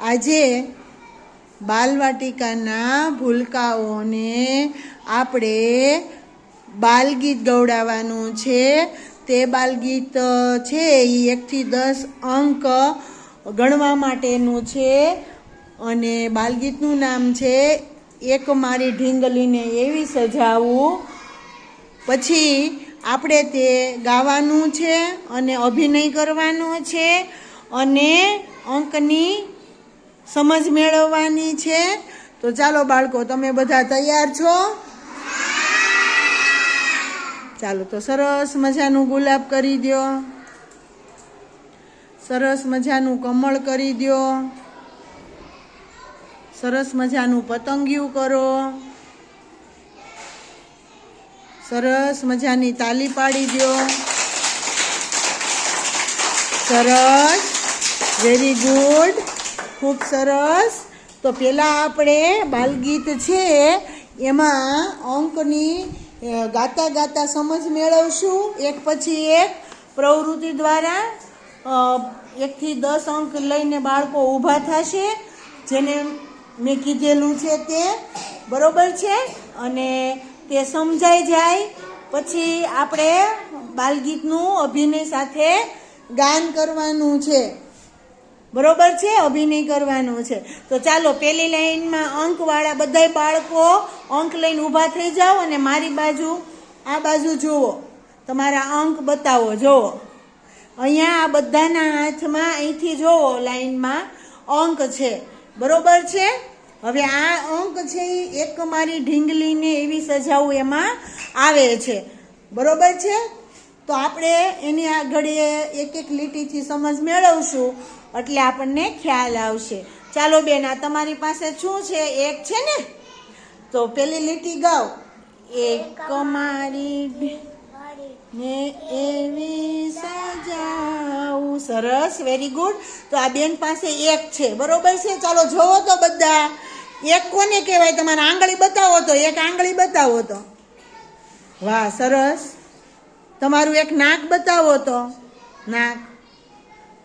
આજે બાલવાટિકાના ભૂલકાઓને આપણે બાલગીત ગવડાવવાનું છે. તે બાલગીત છે એ એકથી દસ અંક ગણવા માટેનું છે અને બાલગીતનું નામ છે એક મારી ઢીંગલીને એવી સજાવું. પછી આપણે તે ગાવાનું છે અને અભિનય કરવાનો છે અને અંકની સમજ મેળવવાની છે? તો ચાલો બાળકો, તમે બધા તૈયાર છો? ચાલો, તો સરસ મજાનું ગુલાબ કરી દો સરસ મજાનું કમળ કરી દો સરસ મજાનું પતંગિયું કરો. સરસ મજાની તાલી પાડી દો સરસ. વેરી ગુડ ખૂબ સરસ. તો પહેલાં આપણે બાલગીત છે, એમાં અંકની ગાતા ગાતા સમજ મેળવશું. એક પછી એક પ્રવૃત્તિ દ્વારા એકથી દસ અંક લઈને બાળકો ઊભા થશે. જેને મેં કીધેલું છે તે, બરોબર છે? અને તે સમજાઈ જાય. પછી આપણે બાલગીતનું અભિનય સાથે ગાન કરવાનું છે. બરોબર છે? અભિનય કરવાનો છે. તો ચાલો, પેલી લાઈનમાં અંકવાળા બધાય બાળકો અંક લઈને ઊભા થઈ જાઓ અને મારી બાજુ, આ બાજુ જુઓ. તમારા અંક બતાવો, જુઓ. અહીંયા આ બધાના હાથમાં, અહીંથી જુઓ, લાઈનમાં અંક છે. બરોબર છે? હવે આ અંક છે એ એક મારી ઢીંગલીને એવી સજાવું એમાં આવે છે. બરોબર છે? તો આપણે એની આગળ એક એક લીટીથી સમજ મેળવશું, એટલે આપણને ખ્યાલ આવશે. ચાલો બેન, આ તમારી પાસે શું છે? એક છે ને? તો પેલી લીટી ગાઓ એક મારી ને એવી સજાવું. સરસ વેરી ગુડ તો આ બેન પાસે એક છે. બરોબર છે? ચાલો જોવો તો બધા. એક કોને કહેવાય? તમારા આંગળી બતાવો તો. એક આંગળી બતાવો તો. વાહ, સરસ. તમારું એક નાક બતાવો તો. નાક.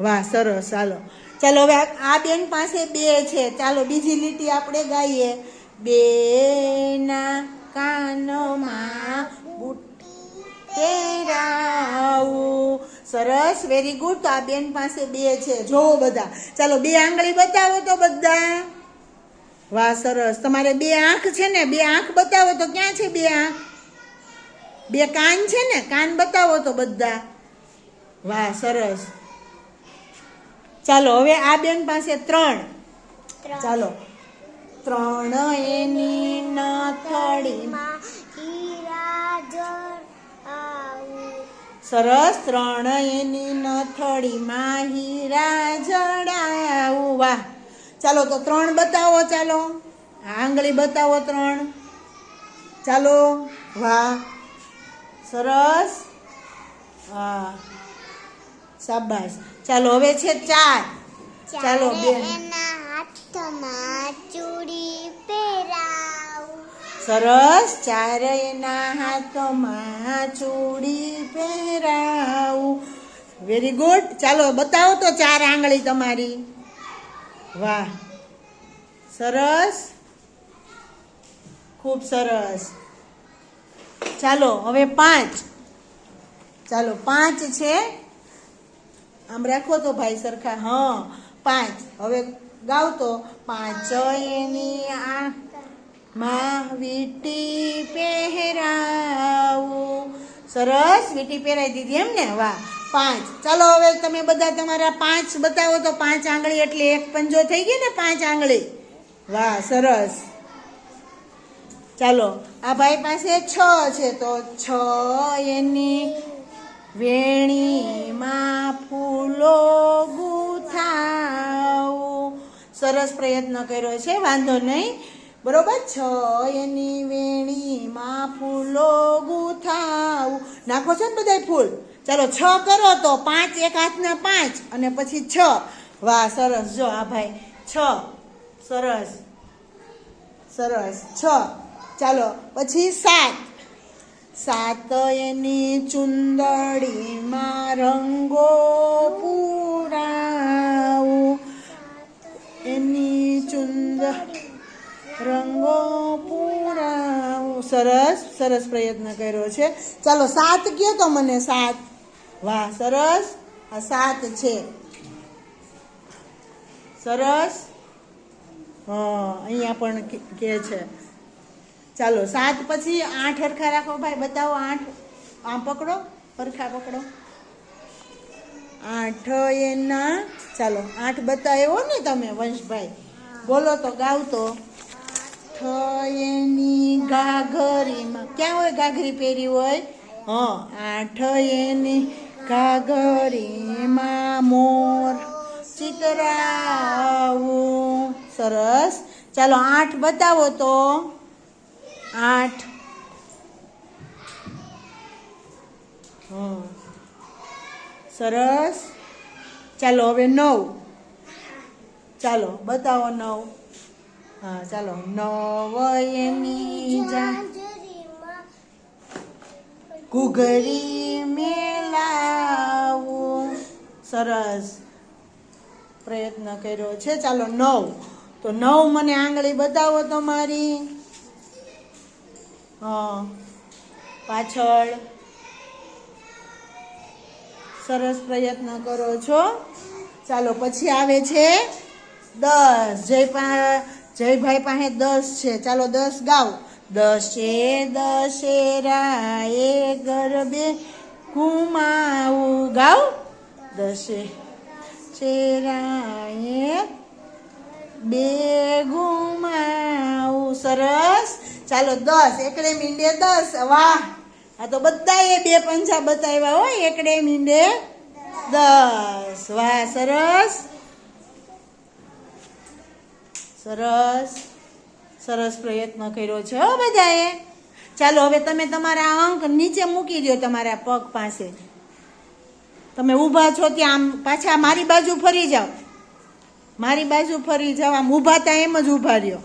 વાહ, સરસ, ચાલો. ચાલો, હવે આ- બેન પાસે બે છે. ચાલો, બીજી લીટી આપણે ગાઈએ. બેના કાનમાં બુટ્ટી પહેરાવું. સરસ વેરી ગુડ તો આ બેન પાસે બે છે. જોવો બધા. ચાલો, બે આંગળી બતાવો તો બધા. વાહ, સરસ. તમારે બે આંખ છે ને, બે આંખ બતાવો તો ક્યાં છે બે આંખ? બે કાન છે ને કાન બતાવો તો બધા. વાહ સરસ. ચાલો હવે આ બેન પાસે ત્રણ. ચાલો. ત્રણ એની નથડીમાં સરસ ત્રણ એની નથડીમાં હીરા જડાવું વાહ. ચાલો તો ત્રણ બતાવો ચાલો. આંગળી બતાવો ત્રણ. ચાલો. વાહ. સરસ. હા શાબાશ. ચાલો હવે છે ચાર. ચાલો બેન. એના સરસ. ચારેયના હાથમાં ચૂડી પહેરાવું. વેરી ગુડ ચાલો બતાવો તો ચાર આંગળી તમારી. વાહ. સરસ. ખૂબ સરસ. ચાલો, હવે પાંચ. ચાલો, પાંચ છે. આમ રાખો તો ભાઈ સરખા. હા, પાંચ. હવે ગાવ તો પાંચ એની આ માં વીટી પહેરાવું. સરસ વીટી પહેરાવી દીધી એમ ને? વાહ, પાંચ. ચાલો, હવે તમે બધા તમારા પાંચ બતાવો તો પાંચ આંગળી એટલે એક પંજો થઈ ગઈ ને પાંચ આંગળી? વાહ, સરસ. ચાલો, આ ભાઈ પાસે છ છે, તો છ એની વેણીમાં ફૂલો ગુથાવું સરસ પ્રયત્ન કર્યો છે, વાંધો નહીં. બરોબર? છ એની વેણીમાં ફૂલો ગુથાવું નાખો છો ને બધાય ફૂલ? ચાલો, છ કરો તો પાંચ, એક હાથના પાંચ, અને પછી છ. વાહ, સરસ. જો આ ભાઈ, છ. સરસ. સરસ. છ. ચાલો, પછી સાત. સાત એની ચુંદડીમાં રંગો પૂરાવું. એની ચુંદ રંગો પૂરા સરસ સરસ પ્રયત્ન કર્યો છે. ચાલો, સાત કયો તો મને સાત. વાહ, સરસ. આ સાત છે. સરસ. હા, અહીંયા પણ કે છે. ચાલો, સાત પછી આઠ હરખા રાખો ભાઈ, બતાવો આઠ. આમ પકડો, હરખા પકડો. આઠ એના, ચાલો, આઠ બતાવ્યો ને તમે વંશભાઈ. બોલો તો ગાવ તો આઠ એની ગાઘરીમાં. ક્યાં હોય ગાઘરી પહેરી હોય? હં, આઠ એની ગાઘરીમાં મોર ચિતરાવું. સરસ. ચાલો, આઠ બતાવો તો. આઠ. સરસ. ચાલો, હવે નવ. ચાલો, બતાવો નવ. હા, ચાલો. નવ એની ઘૂઘરી મેલાવું. સરસ. પ્રયત્ન કર્યો છે. ચાલો, નવ. તો નવ મને આંગળી બતાવો તમારી. પાછળ. સરસ પ્રયત્ન કરો છો. ચાલો, પછી આવે છે દસ. જય પા, જયભાઈ પાસે દસ છે. ચાલો, દસ ગાવ દશે દશેરા ગરબે ઘુમાવું. ગાવ દશે ચેરાએ બે ઘુમાવું. સરસ. ચાલો દસ, એકડે મીંડે દસ, વાહ. આ તો બધાએ બે પંજા બતાવ્યા હોય, એકડે મીંડે દસ. વાહ, સરસ. સરસ. સરસ પ્રયત્ન કર્યો છે, હો બધાએ. ચાલો, હવે તમે તમારા અંક નીચે મૂકી દો તમારા પગ પાસે. તમે ઊભા છો ત્યાં, આમ પાછા મારી બાજુ ફરી જાઓ. મારી બાજુ ફરી જાઓ, આમ ઊભા ત્યાં એમ જ ઊભા રહ્યો.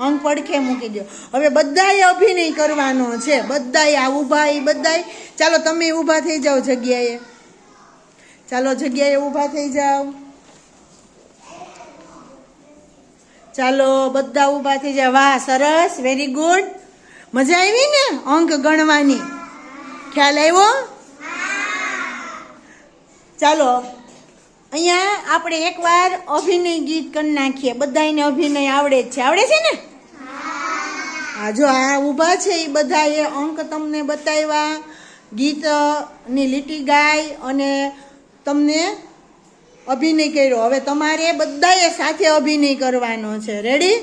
અંગ પડખે મૂકી દો હવે બધાએ અભિનય કરવાનો છે. બધાએ આ ઊભા એ બધાએ. ચાલો તમે ઊભા થઈ જાઓ જગ્યાએ. ચાલો જગ્યાએ ઊભા થઈ જાઓ. ચાલો બધા ઊભા થઈ જાઓ. વાહ, સરસ. વેરી ગુડ મજા આવી ને અંક ગણવાની? ખ્યાલ આવ્યો? ચાલો. અહીંયા આપણે એકવાર અભિનય ગીત કરી નાખીએ. બધાને અભિનય આવડે જ છે. આવડે છે ને? હા જો આ ઊભા છે એ બધાએ અંક તમને બતાવ્યા. ગીતની લીટી ગાય અને તમને અભિનય કર્યો. હવે તમારે બધાએ સાથે અભિનય કરવાનો છે. રેડી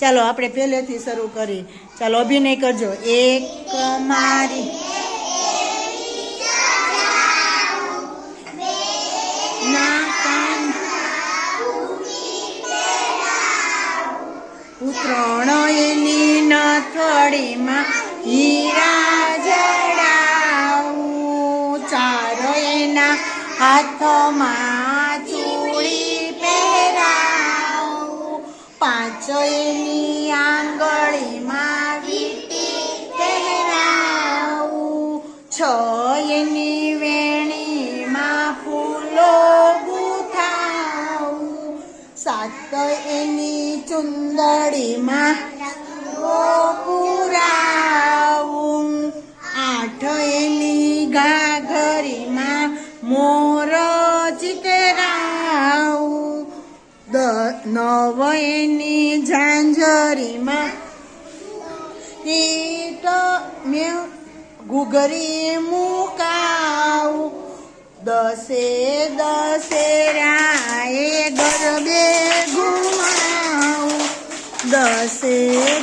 ચાલો, આપણે પહેલેથી શરૂ કરી. ચાલો, અભિનય કરજો. એક મારી ત્રણ નથડીમાં હીરા જડાવું. ચારો એના હાથમાં ચૂડી પહેરાવું. પાંચ એની આંગળીમાં વીટી પહેરાવું. છ એની વેણીમાં ફૂલો ગુથાવું. સાત એની ચુંદડીમાં નવ એની ઝાંઝરીમાં કીટ મેં ઘૂઘરી મુકાવું. દસે દશેરાએ ગરબે ઘુમાવું દસે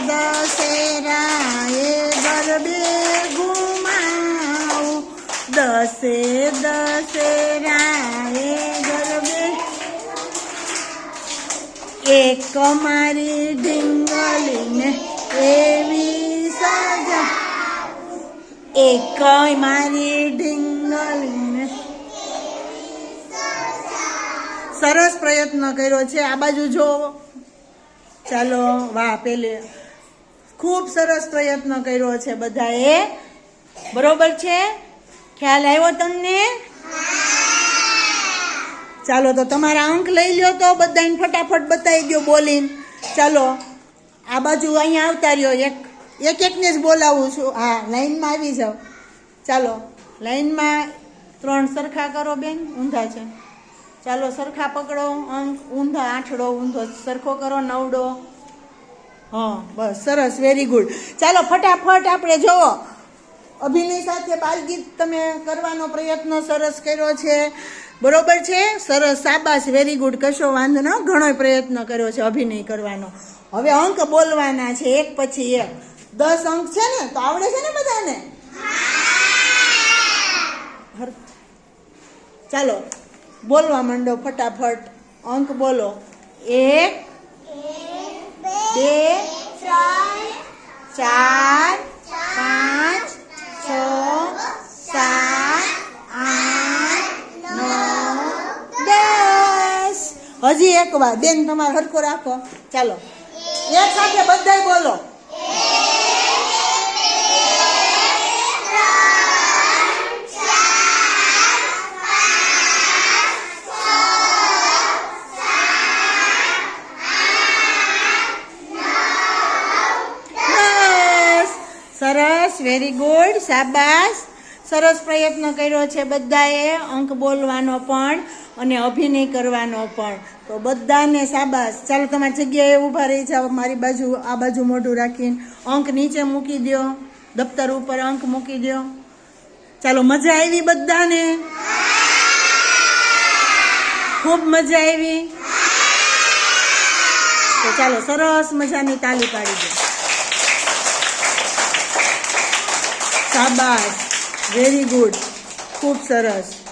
દશેરાએ ગરબે ઘુમાવું દસે દશેરાએ એક મારી ઢીંગલીને એવી સજા. એક મારી ઢીંગલીને. સરસ પ્રયત્ન કર્યો છે. આ બાજુ જો. ચાલો, વાહ, પેલે. ખૂબ સરસ પ્રયત્ન કર્યો છે બધાએ. બરોબર છે? ખ્યાલ આવ્યો તમને? ચાલો તો તમારા અંક લઈ લ્યો તો બધાને ફટાફટ બતાવી ગયો બોલીને. ચાલો, આ બાજુ અહીંયા આવતા રહ્યો એક. એક એકને જ બોલાવું છું. હા, લાઈનમાં આવી જાઓ. ચાલો, લાઈનમાં ત્રણ સરખા કરો બેન, ઊંધા છે. ચાલો, સરખા પકડો, અંક ઊંધા, આઠડો ઊંધો, સરખો કરો, નવડો. હા, બસ, સરસ વેરી ગુડ ચાલો, ફટાફટ આપણે જોવો અભિનય સાથે બાલગીત તમે કરવાનો પ્રયત્ન સરસ કર્યો છે. બરોબર છે? સરસ સાબાસ વેરી ગુડ કશો વાંધો ન ઘણો પ્રયત્ન કર્યો છે અભિનય કરવાનો. હવે અંક બોલવાના છે એક પછી એક. દસ અંક છે ને? તો આવડે છે ને બધાને? ચાલો બોલવા માંડો ફટાફટ. અંક બોલો. એક બે ચાર પાંચ હજી એક વાર બેન, તમારે હરખો રાખો. ચાલો. એક સાથે બધા બોલો. સરસ. વેરી ગુડ શાબાશ. સરસ પ્રયત્ન કર્યો છે બધાએ. અંક બોલવાનો પણ અને અભિનય કરવાનો પણ. તો બધાને શાબાશ. ચાલો, તમારી જગ્યાએ ઊભા રહી જાઓ. મારી બાજુ, આ બાજુ મોઢું રાખીને અંક નીચે મૂકી દો દફતર ઉપર અંક મૂકી દો ચાલો, મજા આવી બધાને? ખૂબ મજા આવી. તો ચાલો, સરસ મજાની તાલી પાડી દો શાબાશ. વેરી ગુડ ખૂબ સરસ.